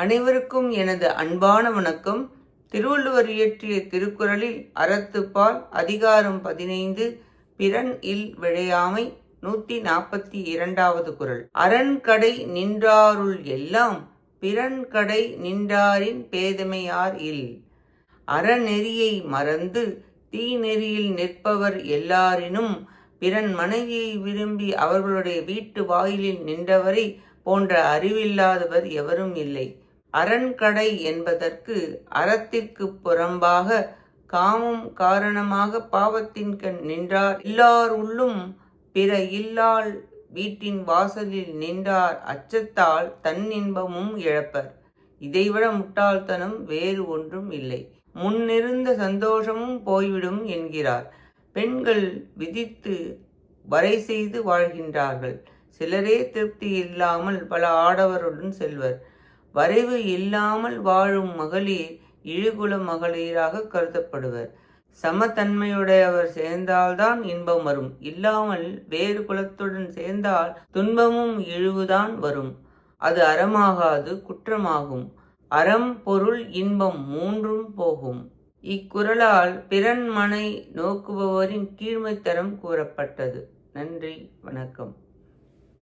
அனைவருக்கும் எனது அன்பான வணக்கம். திருவள்ளுவர் இயற்றிய திருக்குறளில் அறத்துப்பால் அதிகாரம் பதினைந்து பிறன் இல் விழையாமை நூற்றி நாற்பத்தி இரண்டாவது குறள். அரண்கடை நின்றாருள் எல்லாம் பிறன் கடை நின்றாரின் பேதமையார் இல்? அறநெறியை மறந்து தீநெறியில் நிற்பவர் எல்லாரினும் பிறன் மனைவியை விரும்பி அவர்களுடைய வீட்டு வாயிலில் நின்றவரை போன்ற அறிவில்லாதவர் எவரும் இல்லை. அரண்கடை என்பதற்கு அறத்திற்கு புறம்பாக காமம் காரணமாக பாவத்தின் கண் நின்றார். உள்ளும் பிற இல்லால் வீட்டின் வாசலில் நின்றார். அச்சத்தால் தன் இன்பமும் இழப்பர். இதைவிட முட்டாள்தனம் வேறு ஒன்றும் இல்லை. முன்னிருந்த சந்தோஷமும் போய்விடும் என்கிறார். பெண்கள் விதித்து வரை செய்து வாழ்கின்றார்கள். சிலரே திருப்தி இல்லாமல் பல ஆடவருடன் செல்வர். வரைவு இல்லாமல் வாழும் மகளிர் இழுகுல மகளிராக கருதப்படுவர். சமத்தன்மையுடையவர் சேர்ந்தால்தான் இன்பம் வரும். இல்லாமல் வேறு குலத்துடன் சேர்ந்தால் துன்பமும் இழிவுதான் வரும். அது அறமாகாது குற்றமாகும். அறம் பொருள் இன்பம் மூன்றும் போகும். இக்குறளால் பிறன் மனை நோக்குபவரின் கீழ்மைத்தரம் கூறப்பட்டது. நன்றி வணக்கம்.